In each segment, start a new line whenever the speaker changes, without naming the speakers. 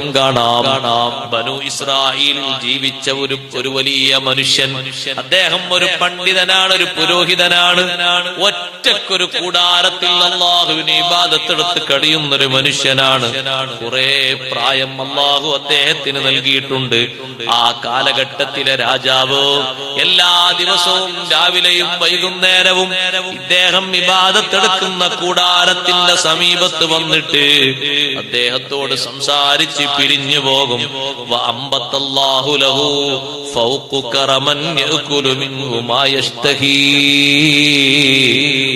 കാണാം. ബനു ഇസ്രായേലിൽ ജീവിച്ച ഒരു ഒരു വലിയ മനുഷ്യൻ. അദ്ദേഹം ഒരു പണ്ഡിതനാണ് ഒരു പുരോഹിതനാണ്. ഒറ്റക്കൊരു കൂടാരത്തിൽ അള്ളാഹുവിന് ഇബാദത്തെടുത്ത് കഴിയുന്ന ഒരു മനുഷ്യനാണ്. കുറെ പ്രായം അള്ളാഹു അദ്ദേഹത്തിന് നൽകിയിട്ടുണ്ട്. ആ കാലഘട്ടത്തിലെ രാജാവ് എല്ലാ ദിവസവും രാവിലെയും വൈകുന്നേരവും ഇദ്ദേഹം ഇബാദത്തെടുക്കുന്ന കൂടാരത്തിന്റെ സമീപത്ത് വന്നിട്ട് അദ്ദേഹത്തോട് സംസാരിച്ച് പിരിഞ്ഞു പോകും. അമ്പത്തല്ലാഹു ലഹു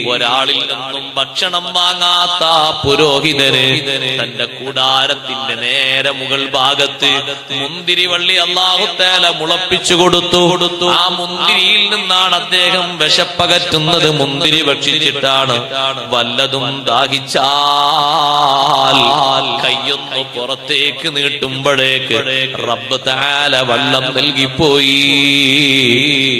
ഒരാളിൽ നിന്നും ഭക്ഷണം വാങ്ങാത്ത പുരോഹിതര് തന്റെ കൂടാരത്തിന്റെ നേരെ മുകൾ ഭാഗത്ത് മുന്തിരി വള്ളി അള്ളാഹുത്തേല മുളപ്പിച്ചു കൊടുത്തു. കൊടുത്തു ആ മുന്തിരിയിൽ നിന്നാണ് അദ്ദേഹം വിശപ്പകറ്റുന്നത്. മുന്തിരി ഭക്ഷിച്ചിട്ടാണ് വല്ലതും ദാഹിച്ചാൽ കയ്യൊന്ന് പുറത്തേക്ക് നീട്ടുമ്പോഴേക്ക് റബ്ബ് താല വെള്ളം നൽകിപ്പോയി.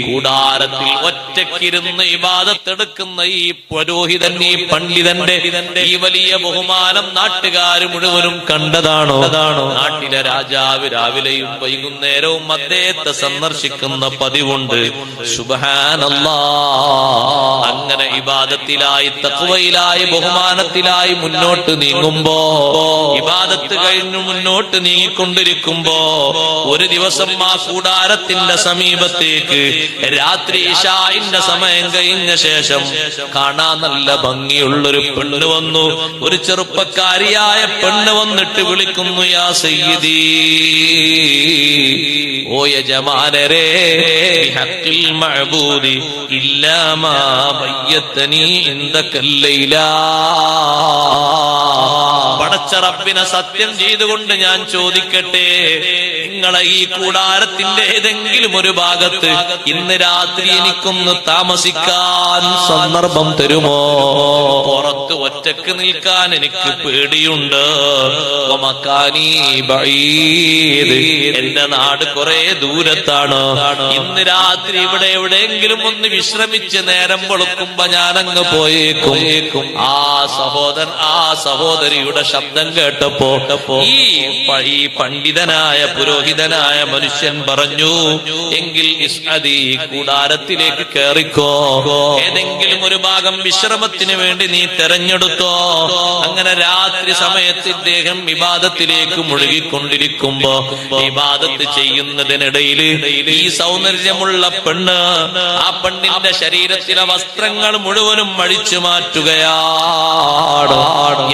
കൂടാരത്തിൽ ഒറ്റക്കിരുന്ന് ഇബാദത്തെടുക്കുന്ന ഈ പുരോഹിതൻ ഈ പണ്ഡിതന്റെ ഈ വലിയ ബഹുമാനം നാട്ടുകാർ മുഴുവനും കണ്ടതാണോ? അതാണോ നാട്ടിലെ രാജാവ് രാവിലെയും വൈകുന്നേരവും അദ്ദേഹത്തെ സന്ദർശിക്കുന്ന പതിവുണ്ട്. അങ്ങനെ ഇബാദത്തിലായി തക്വയിലായി ബഹുമാനത്തിലായി മുന്നോട്ട് നീങ്ങുമ്പോ ഇബാദത്ത് കഴിഞ്ഞു മുന്നോട്ട് നീങ്ങിക്കൊണ്ടിരിക്കുമ്പോ ഒരു ദിവസം ആ കൂടാരത്തിന്റെ സമീപത്തേക്ക് രാത്രി ഇഷായിന്റെ സമയം കഴിഞ്ഞ ശേഷം കാണാൻ നല്ല ഭംഗിയുള്ളൊരു പെണ്ണ് വന്നു. ഒരു ചെറുപ്പക്കാരിയായ പെണ്ണ് വന്നിട്ട് വിളിക്കുന്നു യാ സയ്യിദീ ഓ യജമാനരേ ബിഹഖിൽ മഅബൂദി ഇല്ലാ മാ ബയ്യത്തനി ഇൻദകല്ലൈലാ പടച്ച റബ്ബിനെ സത്യം ചെയ്തുകൊണ്ട് ഞാൻ ചോദിക്കട്ടെ നിങ്ങളെ ഈ കൂടാരത്തിന്റെ ഏതെങ്കിലും ഒരു ഭാഗത്ത് ഇന്ന് രാത്രി എനിക്കൊന്ന് താമസിക്കാൻ സന്ദർഭം തരുമോ? പുറത്ത് ഒറ്റയ്ക്ക് നിൽക്കാൻ എനിക്ക് പേടിയുണ്ട്. എന്റെ നാട് കുറെ ദൂരത്താണ്. ഇന്ന് രാത്രി ഇവിടെ എവിടെയെങ്കിലും ഒന്ന് വിശ്രമിച്ച് നേരം വെളുക്കുമ്പോ ഞാനങ്ങ് പോയേക്കും. ആ സഹോദരൻ ആ സഹോദരിയുടെ ശബ്ദം കേട്ടപ്പോ ഈ പണ്ഡിതനായ പുരോഹിത പുരോഹിതനായ മനുഷ്യൻ പറഞ്ഞു എങ്കിൽ കൂടാരത്തിലേക്ക് കയറിക്കോ ഏതെങ്കിലും ഒരു ഭാഗം വിശ്രമത്തിന് വേണ്ടി നീ തെരഞ്ഞെടുത്തോ. അങ്ങനെ രാത്രി സമയത്ത് ഇദ്ദേഹം വിവാദത്തിലേക്ക് മുഴുകിക്കൊണ്ടിരിക്കുമ്പോ വിവാദത്ത് ചെയ്യുന്നതിനിടയിൽ ഈ സൗന്ദര്യമുള്ള പെണ്ണ് ആ പെണ്ണിന്റെ ശരീരത്തിലെ വസ്ത്രങ്ങൾ മുഴുവനും അഴിച്ചു മാറ്റുകയാണ്.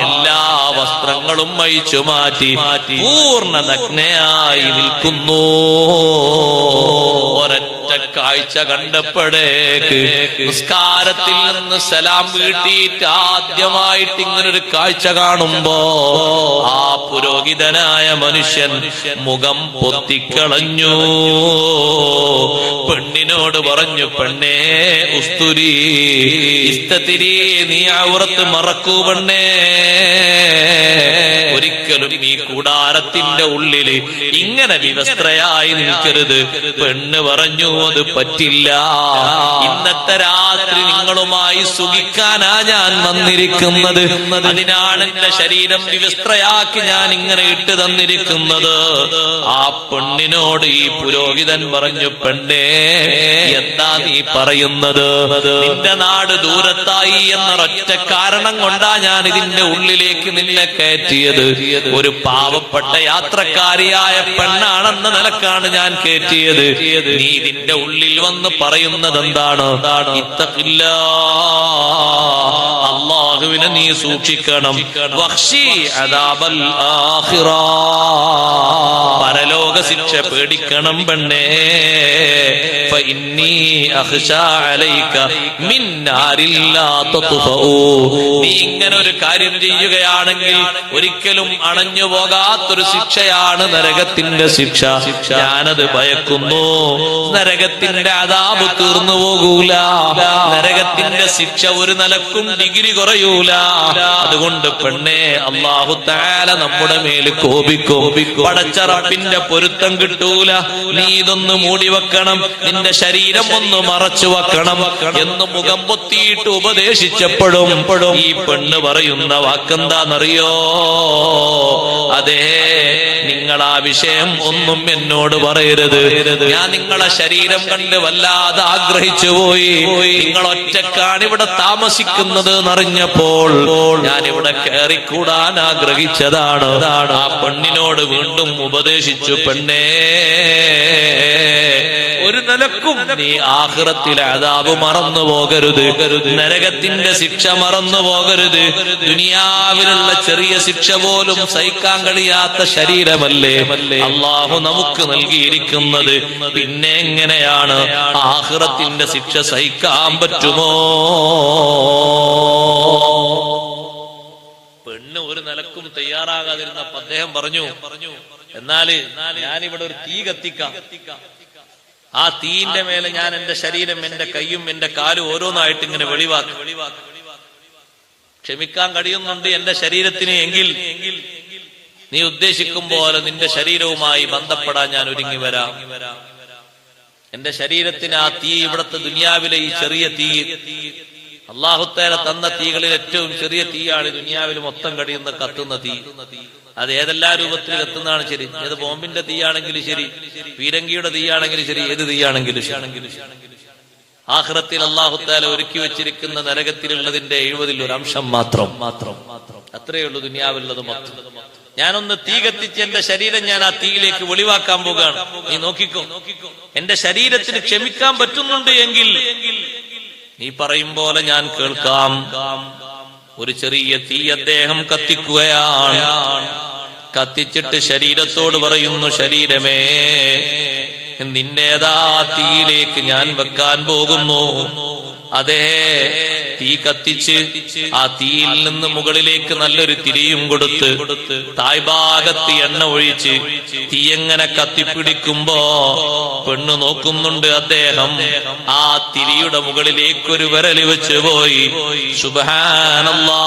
എല്ലാ വസ്ത്രങ്ങളും അഴിച്ചു മാറ്റി. പൂർണ നഗ്നയായി നിൽക്കുന്നു. ഒരൊറ്റ കാഴ്ച കണ്ടപ്പോഴേക്ക് നിസ്കാരത്തിൽ നിന്ന് സലാം വീട്ടിയിട്ട് ആദ്യമായിട്ട് ഇങ്ങനൊരു കാഴ്ച കാണുമ്പോ ആ പുരോഹിതനായ മനുഷ്യൻ മുഖം പൊത്തിക്കളഞ്ഞു. പെണ്ണിനോട് പറഞ്ഞു പെണ്ണേ ഉസ്തുരി ഇസ്തത്തിരി നീ ആ ഉറത്ത് മറക്കൂ പെണ്ണേ. ഒരിക്കലും കൂടാരത്തിന്റെ ഉള്ളിൽ ഇങ്ങനെ വിവസ്ത്രയായി നിൽക്കരുത്. പെണ്ണ് പറഞ്ഞു അത് പറ്റില്ല. ഇന്നത്തെ രാത്രി നിങ്ങളുമായി സുഖിക്കാനാ ഞാൻ വന്നിരിക്കുന്നത്. അതിനാണ് എന്റെ ശരീരം വിവസ്ത്രയാക്കി ഞാൻ ഇങ്ങനെ ഇട്ട് തന്നിരിക്കുന്നത്. ആ പെണ്ണിനോട് ഈ പുരോഹിതൻ പറഞ്ഞു പെണ്ണേ എന്താ നീ പറയുന്നത്? നിന്റെ നാട് ദൂരത്തായി എന്നൊരൊറ്റ കാരണം കൊണ്ടാ ഞാൻ ഇതിന്റെ ഉള്ളിലേക്ക് നിന്നെ കയറ്റിയത്. ഒരു പാവപ്പെട്ട യാത്രക്കാരിയായ പെണ്ണാണെന്ന നിലക്കാണ് ഞാൻ കയറ്റിയത് നീ നിന്റെ ഉള്ളിൽ വന്ന് പറയുന്നത് എന്താണ് അള്ളാഹുവിനെ നീ സൂക്ഷിക്കണം. പരലോക ശിക്ഷ പേടിക്കണം പെണ്ണേ. നീ ഇങ്ങനെ ഒരു കാര്യം ചെയ്യുകയാണെങ്കിൽ ഒരിക്കലും അണഞ്ഞു പോകാത്തൊരു ശിക്ഷയാണ് നരകത്തിന്റെ ശിക്ഷ. ഞാനത് ഭയക്കുന്നു. നരകത്തിന്റെ അതാപ് തീർന്നു പോകൂല. നരകത്തിന്റെ ശിക്ഷ ഒരു നിലക്കും ഡിഗ്രി കുറയൂല. അതുകൊണ്ട് പെണ്ണെ അള്ളാഹു താല നമ്മുടെ മേൽ കോപിക്കും. പടച്ചറപ്പിന്റെ പൊരുത്തം കിട്ടൂല. നീ ഇതൊന്ന് മൂടി വെക്കണം. നിന്റെ ശരീരം ഒന്ന് മറച്ചു വെക്കണം എന്ന് മുഖം പൊത്തിയിട്ട് ഉപദേശിച്ചപ്പോഴും ഈ പെണ്ണ് പറയുന്ന വാക്കെന്താണെന്നറിയോ അതെ. നിങ്ങൾ ആ വിഷയം ഒന്നും എന്നോട് പറയരുത്. ഞാൻ നിങ്ങളെ ശരീരം കണ്ട് വല്ലാതെ ആഗ്രഹിച്ചു പോയി. നിങ്ങൾ ഒറ്റക്കാണ് ഇവിടെ താമസിക്കുന്നത് എന്നറിഞ്ഞപ്പോൾ ഞാൻ ഇവിടെ കയറിക്കൂടാൻ ആഗ്രഹിച്ചതാണ്. ആ പെണ്ണിനോട് വീണ്ടും ഉപദേശിച്ചു പെണ്ണേ ഒരു നിലക്കും നീ ആഹ്റത്തിലെ അതാവ് മറന്നു പോകരുത്. നരകത്തിന്റെ ശിക്ഷ മറന്നു പോകരുത്. ദുനിയാവിലുള്ള ചെറിയ ശിക്ഷ പോലും സഹിക്കാൻ കഴിയാത്ത ശരീരമല്ലേ അള്ളാഹു നമുക്ക് നൽകിയിരിക്കുന്നത് പിന്നെ എങ്ങനെയാണ്? ആഹ്റത്തിന്റെ ശിക്ഷ സഹിക്കാൻ പറ്റുമോ? പെണ്ണ് ഒരു നിലക്കും തയ്യാറാകാതിരുന്നപ്പോ അദ്ദേഹം പറഞ്ഞു പറഞ്ഞു എന്നാൽ ഞാനിവിടെ ഒരു തീ കത്തിക്കാം. ആ തീന്റെ മേലെ ഞാൻ എന്റെ ശരീരം എന്റെ കൈയും എന്റെ കാലും ഓരോന്നായിട്ട് ഇങ്ങനെ വെളിവാക്കും. ക്ഷമിക്കാൻ കഴിയുന്നുണ്ട് എന്റെ ശരീരത്തിന് എങ്കിൽ നീ ഉദ്ദേശിക്കും പോലെ നിന്റെ ശരീരവുമായി ബന്ധപ്പെടാൻ ഞാൻ ഒരുങ്ങി വരാം. എന്റെ ശരീരത്തിന് ആ തീ ഇവിടുത്തെ ദുനിയാവിലെ ഈ ചെറിയ തീ. അള്ളാഹുത്തേല തന്ന തീകളിൽ ഏറ്റവും ചെറിയ തീയാണ് ദുനിയാവിൽ മൊത്തം കടിയുന്ന കത്തുന്ന തീ. അത് ഏതെല്ലാ രൂപത്തിൽ കത്തുന്നതാണ് ശരി. ഏത് ബോംബിന്റെ തീയാണെങ്കിലും ശരി പീരങ്കിയുടെ തീയാണെങ്കിലും ശരി ഏത് തീയാണെങ്കിലും ആഹ്റത്തിൽ അള്ളാഹുത്താല ഒരുക്കി വെച്ചിരിക്കുന്ന നരകത്തിലുള്ളതിന്റെ എഴുപതിൽ ഒരു അംശം മാത്രം. മാത്രം മാത്രം ഉള്ളൂ ദുനിയാവിലുള്ളത് മൊത്തം. ഞാനൊന്ന് തീ കത്തിച്ച് എന്റെ ശരീരം ഞാൻ ആ തീയിലേക്ക് വെളിവാക്കാൻ പോകുകയാണ് നീ നോക്കിക്കോ. എന്റെ ശരീരത്തിന് ക്ഷമിക്കാൻ പറ്റുന്നുണ്ട് എങ്കിൽ നീ പറയും പോലെ ഞാൻ കേൾക്കാം. ഒരു ചെറിയ തീ അദ്ദേഹം കത്തിക്കുകയാണ്. കത്തിച്ചിട്ട് ശരീരത്തോട് പറയുന്നു ശരീരമേ നിന്നേതാ തീയിലേക്ക് ഞാൻ വെക്കാൻ പോകുന്നു. അതെ തീ കത്തിച്ച് ആ തീയിൽ നിന്ന് മുകളിലേക്ക് നല്ലൊരു തിരിയും കൊടുത്ത് തായ്ഭാഗത്ത് എണ്ണ ഒഴിച്ച് തീ എങ്ങനെ കത്തിപ്പിടിക്കുമ്പോ പെണ്ണ് നോക്കുന്നുണ്ട് അദ്ദേഹം. ആ തിരിയുടെ മുകളിലേക്ക് ഒരു വിരൽ വെച്ച് പോയി. സുബാനല്ലാ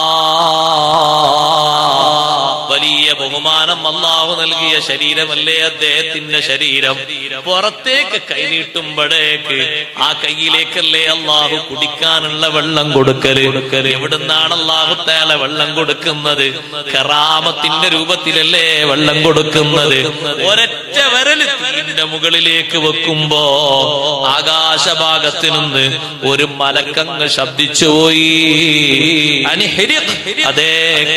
വലിയ ബഹുമാനം അള്ളാഹു നൽകിയ ശരീരമല്ലേ അദ്ദേഹത്തിന്റെ ശരീരം? പുറത്തേക്ക് കൈനീട്ടുമ്പോഴേക്ക് ആ കൈയിലേക്കല്ലേ അള്ളാഹു കുടിക്കാനുള്ള വെള്ളം കൊടുക്കൽ? എവിടുന്നാണ് അള്ളാഹു തേല വെള്ളം കൊടുക്കുന്നത്? കറാമത്തിന്റെ രൂപത്തിലല്ലേ വെള്ളം കൊടുക്കുന്നത്? ഒരൊറ്റ വരൽ മുകളിലേക്ക് വെക്കുമ്പോ ആകാശഭാഗത്ത് നിന്ന് ഒരു മലക്കങ്ങ് ശബ്ദിച്ചു പോയി. അനിഹരിക്. അതേ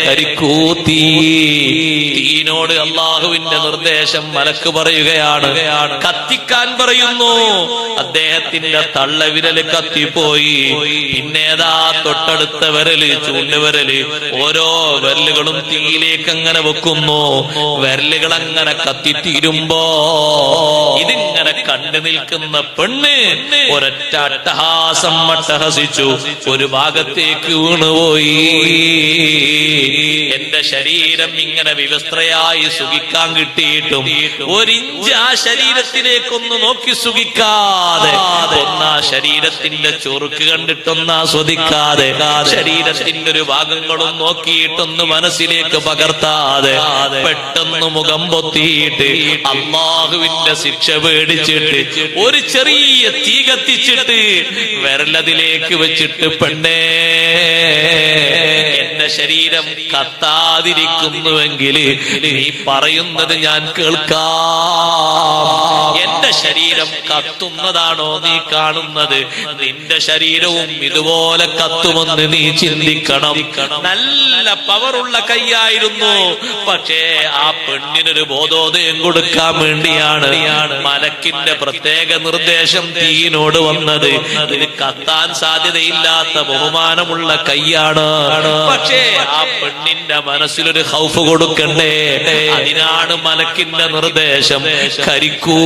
കരിക്കൂത്തീ. തീനോട് അള്ളാഹുവിന്റെ നിർദ്ദേശം മലക്ക് പറയുകയാണ്. കത്തിക്കാൻ പറയുന്നു. അദ്ദേഹത്തിന്റെ തള്ളവിരൽ കത്തിപ്പോയി. പിന്നേതാ തൊട്ടടുത്ത വിരൽ ചൂണ്ടുവിരൽ ഓരോ വിരലുകളും തീയിലേക്ക് അങ്ങനെ വെക്കുന്നു. വിരലുകൾ അങ്ങനെ കത്തിത്തീരുമ്പോ ഇതിങ്ങനെ കണ്ടു നിൽക്കുന്ന പെണ്ണ് ഒരൊറ്റ അട്ടഹാസം അട്ടഹസിച്ചു. ഒരു ഭാഗത്തേക്ക് വീണുപോയി. എന്റെ ശരീരം ഇങ്ങനെ വിവസ്ത്രയായി സുഖിക്കാൻ കിട്ടിയിട്ടും ഒരിഞ്ച് ആ ശരീരത്തിലേക്കൊന്ന് നോക്കി സുഖിക്കാതെ ഒന്നാ ശരീരത്തിന്റെ ചൊറുക്ക് കണ്ടിട്ടൊന്ന് ആസ്വദിക്കാതെ ശരീരത്തിന്റെ ഒരു ഭാഗങ്ങളും നോക്കിയിട്ടൊന്ന് മനസ്സിലേക്ക് പകർത്താതെ പെട്ടെന്ന് മുഖം പൊത്തിയിട്ട് അള്ളാഹുവിന്റെ ശിക്ഷ പേടിച്ചിട്ട് ഒരു ചെറിയ തീ കത്തിച്ചിട്ട് വിരലതിലേക്ക് വെച്ചിട്ട് പെണ്ണേ എന്റെ ശരീരം കത്താതിരിക്കുന്നുവെങ്കിൽ നീ പറയുന്നത് ഞാൻ കേൾക്കാം. എന്റെ ശരീരം കത്തുന്നതാണോ നീ കാണുന്നത്? നിന്റെ ശരീരവും ഇതുപോലെ കത്തുമെന്ന് നീ ചിന്തിക്കണം. നല്ല പവറുള്ള കൈയായിരുന്നു. പക്ഷേ ആ പെണ്ണിനൊരു ബോധോദയം കൊടുക്കാൻ വേണ്ടിയാണ് മലക്കിന്റെ പ്രത്യേക നിർദ്ദേശം തീയിനോട് വന്നത്. ഇത് കത്താൻ സാധ്യതയില്ലാത്ത ബഹുമാനമുള്ള കൈയാണ്. പക്ഷേ ആ പെണ്ണിന്റെ മനസ്സിലൊരു ഹൗഫ് കൊടുക്കണ്ടേ? അതിനാണ് മലക്കിന്റെ നിർദ്ദേശം. കരിക്കൂ.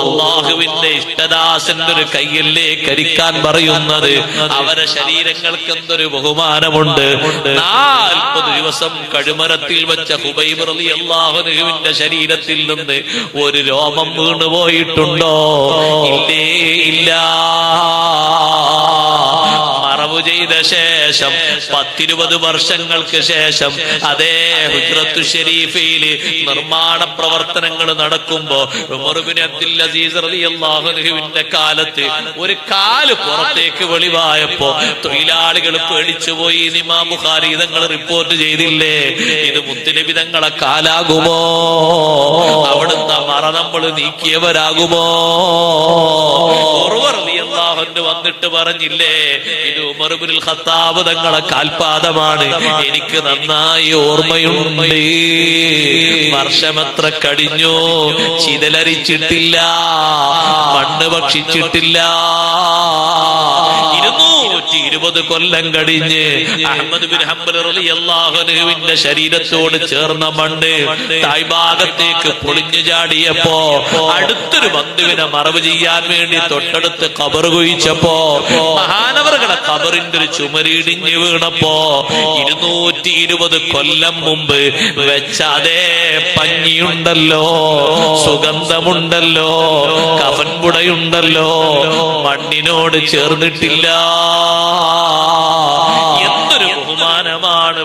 അള്ളാഹുവിന്റെ ഇഷ്ടദാസന്റെ ഒരു കയ്യല്ലേ കരിക്കാൻ പറയുന്നത്? അവരെ ശരീരങ്ങൾക്ക് എന്തൊരു ബഹുമാനമുണ്ട്? നാൽപ്പത് ദിവസം കഴുമരത്തിൽ വെച്ച ഹുബൈബ് റളി അള്ളാഹുനുവിന്റെ ശരീരത്തിൽ നിന്ന് ഒരു രോമം വീണുപോയിട്ടുണ്ടോ? ഇല്ലേ ഇല്ല. ശേഷം പത്തിരുപത് വർഷങ്ങൾക്ക് ശേഷം അതേ ഹുജ്രത്തു ഷെരീഫയിൽ നിർമ്മാണ പ്രവർത്തനങ്ങൾ നടക്കുമ്പോ അബ്ദുൽ അസീസ് കാലത്ത് ഒരു കാൽ പുറത്തേക്ക് വെളിവായപ്പോ തൊഴിലാളികൾ പേടിച്ചുപോയി നിമാ ബുഖാരി റിപ്പോർട്ട് ചെയ്തില്ലേ? ഇത് മുത്തുനബി തങ്ങളെ കാലാകുമോ? അവിടുന്ന് മറ നമ്മൾ നീക്കിയവരാകുമോ? വന്നിട്ട് പറഞ്ഞില്ലേ? ഇത് ഉമർബുൽ ഖത്താബ് തങ്ങളെ കാൽപാദമാണ് എനിക്ക് നന്നായി ഓർമ്മയുണ്ട്. വർഷമത്ര കടിഞ്ഞു ചിതലരിച്ചിട്ടില്ല. മണ്ണ് ഭക്ഷിച്ചിട്ടില്ല. ഇരുന്നൂറ്റി ഇരുപത് കൊല്ലം കഴിഞ്ഞ് അഹമ്മദ് ബിൻ ഹംബൽ റളിയല്ലാഹുവിന്റെ ശരീരത്തോട് ചേർന്ന മണ്ണ് തായ്ഭാഗത്തേക്ക് പൊളിഞ്ഞു ചാടിയപ്പോ അടുത്തൊരു ബന്ധുവിനെ മറവ് ചെയ്യാൻ വേണ്ടി തൊട്ടടുത്ത് കബർ കുഴിച്ചപ്പോ മഹാനവറുകളെ കബറിന്റെ ഒരു ചുമരിടിഞ്ഞ് വീണപ്പോ ഇരുന്നൂറ്റി ഇരുപത് കൊല്ലം മുമ്പ് വെച്ച അതേ പഞ്ഞിയുണ്ടല്ലോ. സുഗന്ധമുണ്ടല്ലോ കഫൻപുടയുണ്ടല്ലോ മണ്ണിനോട് ചേർന്നിട്ടില്ല.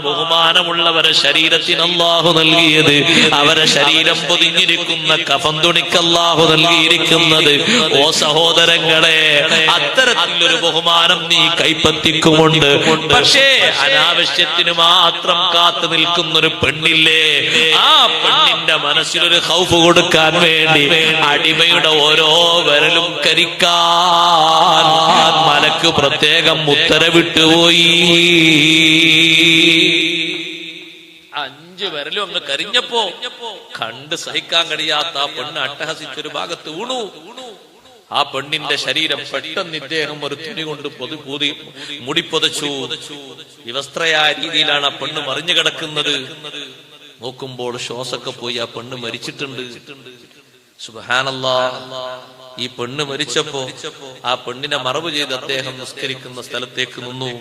ബഹുമാനമുള്ളവരെ ശരീരത്തിന് അള്ളാഹു നൽകിയത്. അവരെ ശരീരം പൊതിഞ്ഞിരിക്കുന്ന കഫം തുണിക്ക് അല്ലാഹു നൽകിയിരിക്കുന്നത്. ഓ സഹോദരങ്ങളെ അത്തരത്തിലൊരു ബഹുമാനം നീ കൈപ്പത്തിക്കുമുണ്ട് പക്ഷേ അനാവശ്യത്തിന് മാത്രം കാത്തു നിൽക്കുന്ന ഒരു പെണ്ണില്ലേ? ആ പെണ്ണിന്റെ മനസ്സിലൊരു ഹൗഫ് കൊടുക്കാൻ വേണ്ടി അടിമയുടെ ഓരോ വിരലും കരിക്കാൻ മലക്ക് പ്രത്യേകം ഉത്തരവിട്ടുപോയി. അഞ്ചു വിരലും അങ്ങ് കരിഞ്ഞപ്പോ കണ്ട് സഹിക്കാൻ കഴിയാത്ത ആ പെണ്ണ് അട്ടഹസിച്ചൊരു ഭാഗത്ത് വീണു. ആ പെണ്ണിന്റെ ശരീരം പെട്ടെന്ന് ഇദ്ദേഹം ഒരു തുണി കൊണ്ട് പൊതു പൂതി മുടിപ്പൊതച്ചു വിവസ്ത്രയായ രീതിയിലാണ് ആ പെണ്ണ് മറിഞ്ഞു കിടക്കുന്നത്. നോക്കുമ്പോൾ ശ്വാസൊക്കെ പോയി ആ പെണ്ണ് മരിച്ചിട്ടുണ്ട്. ഈ പെണ്ണ് മരിച്ചപ്പോ ആ പെണ്ണിനെ മറവ് ചെയ്ത് അദ്ദേഹം നിസ്കരിക്കുന്ന സ്ഥലത്തേക്ക് നിന്നു.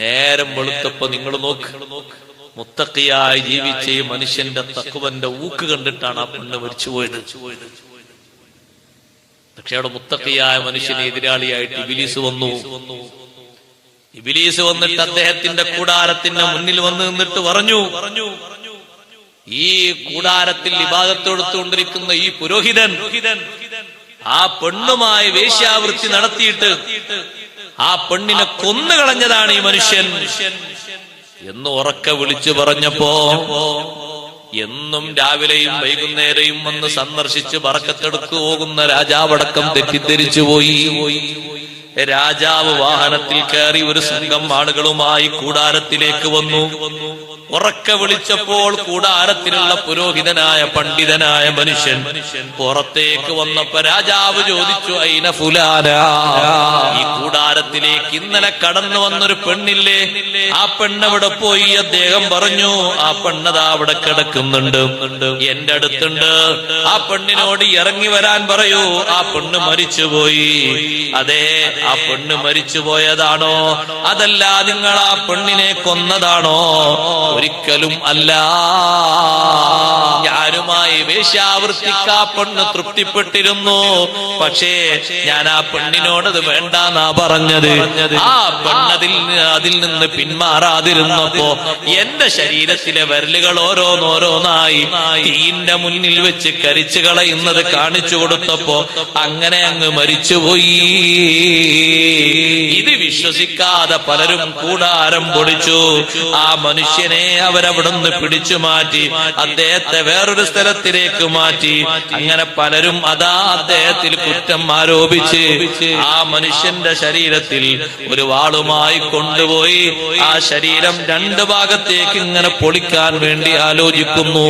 നേരം വെളുത്തപ്പോ നിങ്ങൾ നോക്ക്. മുത്തക്കിയായി ജീവിച്ച ഈ മനുഷ്യന്റെ തക്കുവന്റെ ഊക്ക് കണ്ടിട്ടാണ് ആ പെണ്ണ് മരിച്ചുപോയത് പക്ഷെ അവിടെ മുത്തക്കിയായ മനുഷ്യന് എതിരാളിയായിട്ട് ഇബിലീസ് വന്നു. ഇബിലീസ് വന്നിട്ട് അദ്ദേഹത്തിന്റെ കൂടാരത്തിന്റെ മുന്നിൽ വന്ന് നിന്നിട്ട് പറഞ്ഞു പറഞ്ഞു ഈ കൂടാരത്തിൽ വിഭാഗത്തെടുത്തുകൊണ്ടിരിക്കുന്ന ഈ പുരോഹിതൻ ആ പെണ്ണുമായി വേശ്യാവൃത്തി നടത്തിയിട്ട് ആ പെണ്ണിനെ കൊന്നുകളഞ്ഞതാണ് ഈ മനുഷ്യൻ. എന്ന് ഉറക്കെ വിളിച്ചു പറഞ്ഞപ്പോ എന്നും രാവിലെയും വൈകുന്നേരവും വന്ന് സന്ദർശിച്ച് പറക്കത്തെടുക്കു പോകുന്ന രാജാവടക്കം തെറ്റിദ്ധരിച്ചു പോയി രാജാവ് വാഹനത്തിൽ കയറി ഒരു സംഘം ആളുകളുമായി കൂടാരത്തിലേക്ക് വന്നു. ഉറക്ക വിളിച്ചപ്പോൾ കൂടാരത്തിലുള്ള പുരോഹിതനായ പണ്ഡിതനായ മനുഷ്യൻ പുറത്തേക്ക് വന്നപ്പോ രാജാവ് ചോദിച്ചു അയിന ഫുലാന? ഈ കൂടാരത്തിലേക്ക് ഇന്നലെ കടന്നു വന്നൊരു പെണ്ണില്ലേ? ആ പെണ്ണവിടെ പോയി അദ്ദേഹം പറഞ്ഞു ആ പെണ്ണതാ അവിടെ കിടക്കുന്നുണ്ട്. എന്റെ അടുത്തുണ്ട്. ആ പെണ്ണിനോട് ഇറങ്ങി വരാൻ പറയൂ. ആ പെണ്ണ് മരിച്ചുപോയി. അതെ ആ പെണ്ണ് മരിച്ചു പോയതാണോ? അതല്ല നിങ്ങൾ ആ പെണ്ണിനെ കൊന്നതാണോ? ഒരിക്കലും അല്ല. ഞാനുമായി വേശ്യാവൃത്തിക്ക് ആ പെണ്ണ് തൃപ്തിപ്പെട്ടിരുന്നു. പക്ഷേ ഞാൻ ആ പെണ്ണിനോടത് വേണ്ടാന്നാ പറഞ്ഞത്. ആ പെണ്ണതിൽ അതിൽ നിന്ന് പിന്മാറാതിരുന്നപ്പോ എന്റെ ശരീരത്തിലെ വരലുകൾ ഓരോന്നോരോന്നായി തീന്റെ മുന്നിൽ വെച്ച് കരിച്ചു കളയുന്നത് കാണിച്ചു കൊടുത്തപ്പോ അങ്ങനെ അങ്ങ് മരിച്ചുപോയി. ഇത് വിശ്വസിക്കാതെ പലരും കൂടാരം പൊടിച്ചു. ആ മനുഷ്യനെ അവരവിടുന്ന് പിടിച്ചു മാറ്റി അദ്ദേഹത്തെ വേറൊരു സ്ഥലത്തിലേക്ക് മാറ്റി. അങ്ങനെ പലരും അതാ അദ്ദേഹത്തിൽ കുറ്റം ആരോപിച്ച് ആ മനുഷ്യന്റെ ശരീരത്തിൽ ഒരു വാളുമായി കൊണ്ടുപോയി ആ ശരീരം രണ്ട് ഭാഗത്തേക്ക് ഇങ്ങനെ പൊളിക്കാൻ വേണ്ടി ആലോചിക്കുന്നു.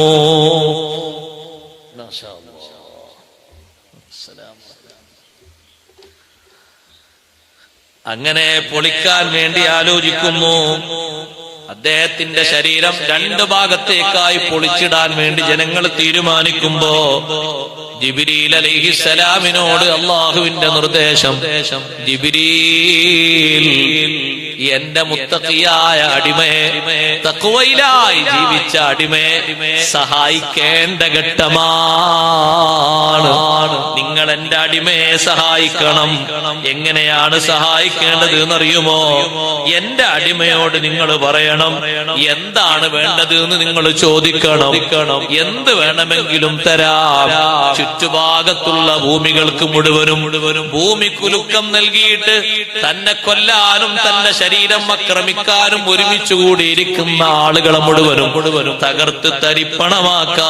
അങ്ങനെ പൊളിക്കാൻ വേണ്ടി ആലോചിക്കുന്നു. അദ്ദേഹത്തിന്റെ ശരീരം രണ്ട് ഭാഗത്തേക്കായി പൊളിച്ചിടാൻ വേണ്ടി ജനങ്ങൾ തീരുമാനിക്കുമ്പോ ജിബിരിൽ അലൈഹിസലാമിനോട് അള്ളാഹുവിന്റെ നിർദ്ദേശം ജിബിരീൽ എന്റെ മുത്തക്കിയായ അടിമയെ തക്കുവയിലായി ജീവിച്ച അടിമയെ സഹായിക്കേണ്ട ഘട്ടമാണ്. നിങ്ങൾ എന്റെ അടിമയെ സഹായിക്കണം. എങ്ങനെയാണ് സഹായിക്കേണ്ടത് എന്നറിയുമോ? എന്റെ അടിമയോട് നിങ്ങൾ പറയണം. എന്താണ് വേണ്ടത് എന്ന് നിങ്ങൾ ചോദിക്കണം. എന്ത് വേണമെങ്കിലും തരാം. ചുറ്റുഭാഗത്തുള്ള ഭൂമികൾക്ക് മുഴുവനും ഭൂമി കുലുക്കം നൽകിയിട്ട് തന്നെ കൊല്ലാനും തന്നെ ശരീരം ആക്രമിക്കാനും ഒരുമിച്ച് കൂടിയിരിക്കുന്ന ആളുകളെ മുഴുവനും മുഴുവനും തകർത്ത് തരിപ്പണമാക്കാം.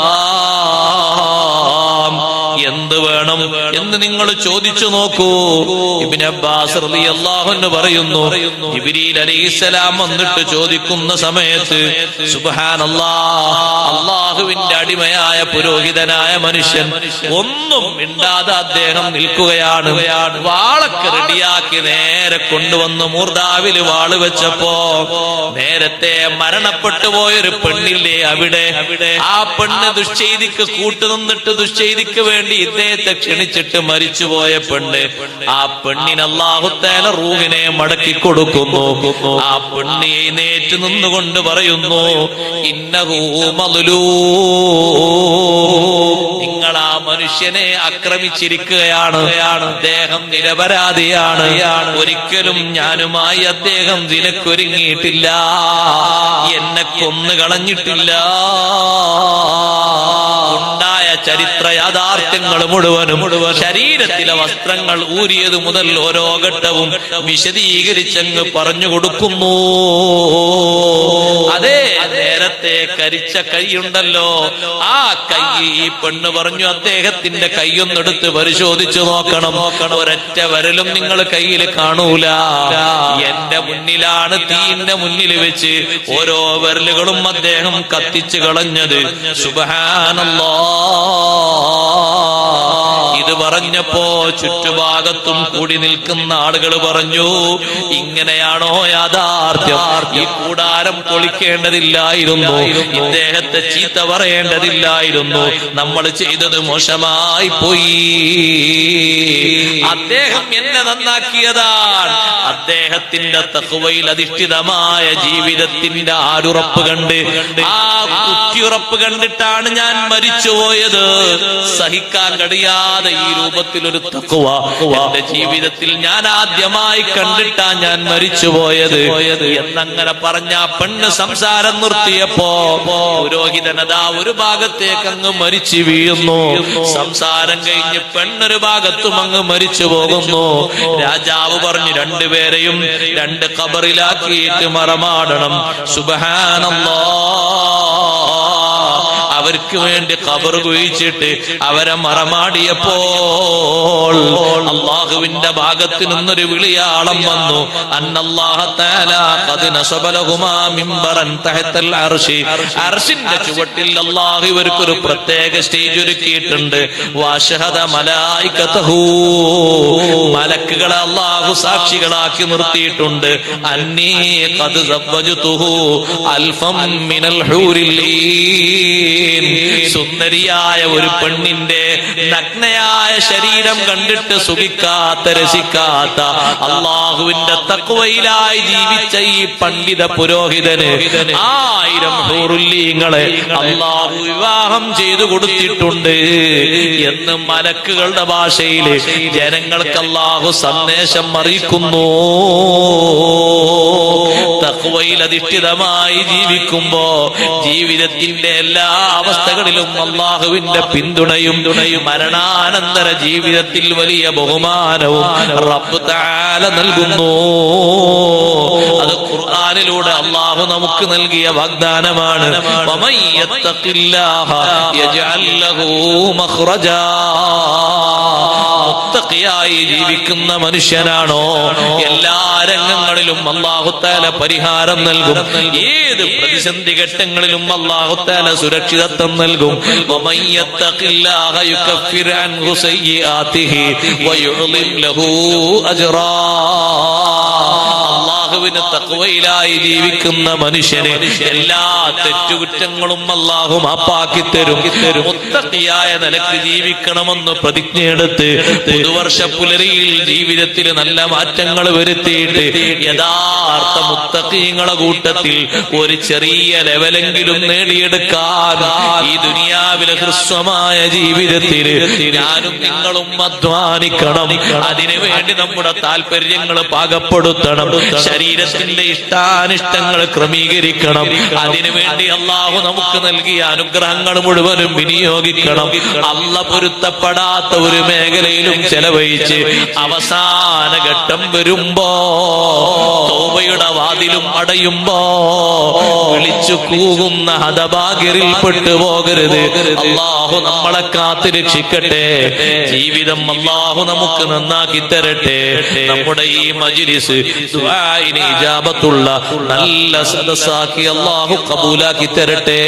എന്ത് വേണം എന്ന് നിങ്ങൾ ചോദിച്ചു നോക്കൂ. ഇബിന് അബ്ബാസ് പറയുന്നു ഇബിരിയിൽ അലൈഹിസ്സലാം വന്നിട്ട് ചോദിക്കുന്ന സമയത്ത് സുബ്ഹാനല്ലാഹ് അള്ളാഹുവിന്റെ അടിമയായ പുരോഹിതനായ മനുഷ്യൻ ഒന്നും മിണ്ടാതെ അദ്ദേഹം നിൽക്കുകയാണ്. വാളൊക്കെ റെഡിയാക്കി നേരെ കൊണ്ടുവന്ന് മൂർദാവിൽ വാൾ വെച്ചപ്പോ നേരത്തെ മരണപ്പെട്ടു പോയൊരു പെണ്ണില്ലേ അവിടെ? ആ പെണ്ണ് ദുശ്ചെയ്തിക്ക് കൂട്ടുനിന്നിട്ട് ദുശ്ചെയ്തിക്ക് വേണ്ടി ഇദ്ദേഹത്തെ ക്ഷണിച്ചിട്ട് മരിച്ചുപോയ പെണ്ണ് ആ പെണ്ണിന് അള്ളാഹുത്തേല റൂഹിനെ മടക്കി കൊടുക്കുന്നു. ആ പെണ്ണ് എഴുന്നേറ്റ് നിന്നുകൊണ്ട് പറയുന്നു ഇന്നഹൂ മലുലൂ നിങ്ങൾ ആ മനുഷ്യനെ ആക്രമിച്ചിരിക്കുകയാണ്. അദ്ദേഹം നിരപരാധിയാണ്. ഒരിക്കലും ഞാനുമായി അദ്ദേഹം നിനക്കൊരുങ്ങിയിട്ടില്ല എന്നെ കൊന്നു കളഞ്ഞിട്ടില്ല ചരിത്ര യാഥാർത്ഥ്യങ്ങൾ മുഴുവനും ശരീരത്തിലെ വസ്ത്രങ്ങൾ ഊരിയത് മുതൽ ഓരോ ഘട്ടവും വിശദീകരിച്ചങ്ങ് പറഞ്ഞു കൊടുക്കുന്നു. അതെ നേരത്തെ കരിച്ച കൈയുണ്ടല്ലോ. ആ കൈ ഈ പെണ്ണ് പറഞ്ഞു അദ്ദേഹത്തിന്റെ കൈയൊന്നെടുത്ത് പരിശോധിച്ചു നോക്കണം. ഒരൊറ്റ വരലും നിങ്ങൾ കയ്യിൽ കാണൂല. എന്റെ മുന്നിലാണ് തീന്റെ മുന്നിൽ വെച്ച് ഓരോ വരലുകളും അദ്ദേഹം കത്തിച്ചു കളഞ്ഞത്. സുബഹാനല്ലോ. ഇത് പറഞ്ഞപ്പോ ചുറ്റുഭാഗത്തും കൂടി നിൽക്കുന്ന ആളുകൾ പറഞ്ഞു ഇങ്ങനെയാണോ യാഥാർത്ഥ്യം? ഈ കൂടാരം പൊളിക്കേണ്ടതില്ലായിരുന്നു. ഇദ്ദേഹത്തെ ചീത്ത പറയേണ്ടതില്ലായിരുന്നു. നമ്മൾ ചെയ്തത് മോശമായി പോയി. അദ്ദേഹം എന്നെ നന്നാക്കിയതാണ്. അദ്ദേഹത്തിന്റെ തഹുവയിൽ അധിഷ്ഠിതമായ ജീവിതത്തിന്റെ ആരുറപ്പ് കണ്ട് ആ കുത്തിയുറപ്പ് കണ്ടിട്ടാണ് ഞാൻ മരിച്ചുപോയത്. സഹിക്കാൻ കഴിയാതെ ഈ രൂപത്തിൽ ഒരു തക്കുവ എന്റെ ജീവിതത്തിൽ ഞാൻ ആദ്യമായി കണ്ടിട്ടാ ഞാൻ മരിച്ചുപോയത്. എന്നങ്ങനെ പറഞ്ഞ പെണ്ണ് സംസാരം നിർത്തിയപ്പോ പുരോഹിതനതാ ഒരു ഭാഗത്തേക്ക് അങ്ങ് മരിച്ചു വീഴുന്നു. സംസാരം കഴിഞ്ഞ് പെണ്ണൊരു ഭാഗത്തും അങ്ങ് മരിച്ചു പോകുന്നു. രാജാവ് പറഞ്ഞു രണ്ടുപേരെയും രണ്ട് കബറിലാക്കിയിട്ട് മറമാടണം. സുബഹാനല്ലാ. അവർക്ക് വേണ്ടി കബർ കുഴിച്ചിട്ട് അവരെ മറമാടിയപ്പോൾ അള്ളാഹുവിന്റെ ഭാഗത്ത് നിന്നൊരു വിളിയാളം വന്നു. അർഷിന്റെ ചുവട്ടിൽ അള്ളാഹു ഇവർക്കൊരു പ്രത്യേക സ്റ്റേജ് ഒരുക്കിയിട്ടുണ്ട്. വാഷഹത മലായിക്കത്തഹൂ മലക്കുകളെ അള്ളാഹു സാക്ഷികളാക്കി നിർത്തിയിട്ടുണ്ട്. അന്നീ കത് അൽഫം മിനൽ ഹൂരില്ലീൻ. സുന്ദരിയായ ഒരു പെണ്ണിന്റെ നഗ്നയായ ശരീരം കണ്ടിട്ട് സുഖിക്കാത്ത രസിക്കാത്ത അള്ളാഹുവിന്റെ തക്കുവയിലായി ജീവിച്ച ഈ പണ്ഡിത പുരോഹിതന് ആയിരം ഹൂറുല്ലീങ്ങളെ അള്ളാഹു വിവാഹം ചെയ്തു കൊടുത്തിട്ടുണ്ട് എന്ന് മലക്കുകളുടെ ഭാഷയിൽ ജനങ്ങൾക്ക് അള്ളാഹു സന്ദേശം അറിയിക്കുന്നു. തക്വയിൽ അധിഷ്ഠിതമായി ജീവിക്കുമ്പോ ജീവിതത്തിന്റെ എല്ലാ അവസ്ഥകളിലും അള്ളാഹുവിന്റെ പിന്തുണയും തുണയും മരണാനന്തര ജീവിതത്തിൽ വലിയ ബഹുമാനവും റബ്ബ് തആല നൽകുന്നു. അത് ഖുർആനിലൂടെ അള്ളാഹു നമുക്ക് നൽകിയ വാഗ്ദാനമാണ്. യജ്അൽ ലഹു മഖ്റജാ. മുത്തഖിയായി ജീവിക്കുന്ന മനുഷ്യനാണോ? എല്ലാ രംഗങ്ങളിലും അള്ളാഹുത്താല പരിഹാരം നൽകും. ഏത് പ്രതിസന്ധി ഘട്ടങ്ങളിലും അള്ളാഹുത്താല സുരക്ഷിതത്വം നൽകും. അള്ളാഹുവിന് തക്വയിലായി ജീവിക്കുന്ന മനുഷ്യന് എല്ലാ തെറ്റുകുറ്റങ്ങളും അള്ളാഹു മാപ്പാക്കി തരും. മുത്തക്കിയായ നിലയ്ക്ക് ജീവിക്കണമെന്ന് പ്രതിജ്ഞയെടുത്ത് പുതുവർഷ പുലരിയിൽ ജീവിതത്തിൽ നല്ല മാറ്റങ്ങൾ വരുത്തിയിട്ട് യഥാർത്ഥ മുത്തക്കീങ്ങളെ കൂട്ടത്തിൽ ഒരു ചെറിയ ലെവലെങ്കിലും നേടിയെടുക്കാൻ ഈ ദുനിയാവിലെ ഹ്രസ്വമായ ജീവിതത്തിൽ ഞാനും നിങ്ങളും അധ്വാനിക്കണം. അതിനു വേണ്ടി നമ്മുടെ താല്പര്യങ്ങൾ പാകപ്പെടുത്തണം. ശരീരത്തിന്റെ ഇഷ്ടാനിഷ്ടങ്ങൾ ക്രമീകരിക്കണം. അതിനുവേണ്ടി അള്ളാഹു നമുക്ക് നൽകിയ അനുഗ്രഹങ്ങൾ മുഴുവനും വിനിയോഗിക്കണം. അല്ല പൊരുത്തപ്പെടാത്ത ഒരു മേഖലയിലും ചെലവഴിച്ച് അവസാന ഘട്ടം വരുമ്പോ തോബയുടെ വാതിലും അടയുമ്പോ വിളിച്ചു കൂകുന്ന ഹതഭാഗ്യരിൽ പെട്ടുപോകരുത്. അള്ളാഹു നമ്മളെ കാത്തു രക്ഷിക്കട്ടെ. ജീവിതം അള്ളാഹു നമുക്ക് നന്നാക്കി തരട്ടെ. നമ്മുടെ ഈ മജിലിസ് ദുആഇന് ഇജാബത്തുള്ള നല്ല സദസ്സാക്കി അള്ളാഹു കബൂലാക്കി തരട്ടെ.